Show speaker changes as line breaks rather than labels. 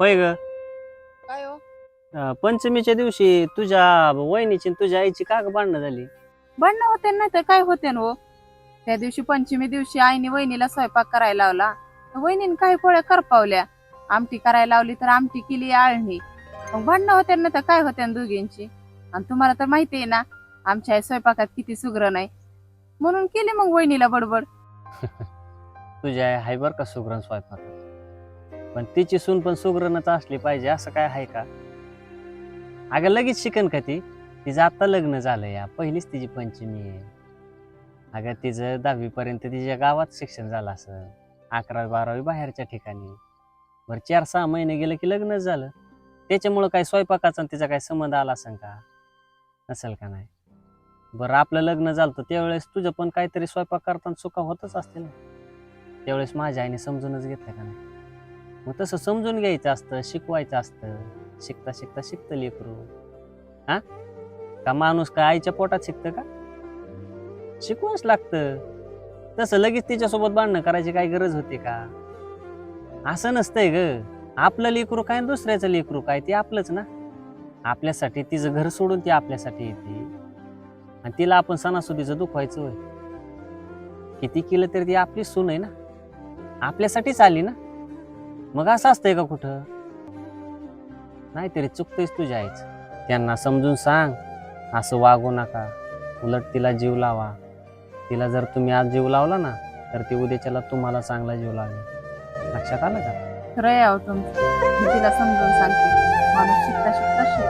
होय ग.
काय हो?
अं, पंचमीच्या दिवशी तुझ्या वहिनीची आणि तुझ्या आईची का ग भांडणं झाली.
भांडणं होते नाही तर काय होते हो? त्या दिवशी पंचमी दिवशी आईने वहिनीला स्वयंपाक करायला लावला. तर वहिनीने काही पोळ्या करपावल्या. आमटी करायला लावली तर आमटी केली आळणी. मग भांडणं होते ना तर काय होत्या दोघींची? आणि तुम्हाला तर माहिती आहे ना आमच्या आई स्वयंपाकात किती सुग्र नाही. म्हणून केली मग वहिनीला बडबड.
तुझ्या आई हाय बर का सुगरण स्वयंपाक पण तिची सून पण सुगरणच असली पाहिजे असं काय आहे का? अगं लगेच शिकन का ती? तिचं आता लग्न झालं या पहिलीच तिची पंचमी आहे. अगं तिचं दहावीपर्यंत तिच्या गावात शिक्षण झालं असं. अकरावी बारावी बाहेरच्या ठिकाणी. बरं चार सहा महिने गेलं की लग्नच झालं. त्याच्यामुळं काय स्वयंपाकाचा आणि तिचा काय संबंध आला असं का? नसेल का नाही? बरं आपलं लग्न झालं तर त्यावेळेस तुझं पण काहीतरी स्वयंपाक करताना चुका होतच असतील ना? त्यावेळेस माझ्या आईने समजूनच घेतलं का नाही? मग तसं समजून घ्यायचं असतं शिकवायचं असतं. शिकता शिकता शिकतं लेकरू. हा? का माणूस का आईच्या पोटात शिकतं का? शिकवाच लागतं. तसं लगेच तिच्यासोबत भांडणं करायची काय गरज होती का? असं नसतंय ग. आपलं लेकरू काय दुसऱ्याचं लेकरू काय? ते आपलंच ना. आपल्यासाठी तिचं घर सोडून ती आपल्यासाठी येते. आणि तिला आपण सणासुदीचं दुखवायचं होय. किती केलं तरी ती आपली सून आहे ना. आपल्यासाठीच आली ना. मग असं असतंय का कुठं? नाहीतरी चुकतेच तुझ्या आईच त्यांना समजून सांग. असं वागू नका. उलट तिला जीव लावा. तिला जर तुम्ही आज जीव लावला ना तर ती उद्याच्याला तुम्हाला चांगला जीव लावेल. लक्षात आलं का?
खरं आहे अहो तुमचं. मी तिला समजून सांगते. माणूस शिकता शिकता शिकतो.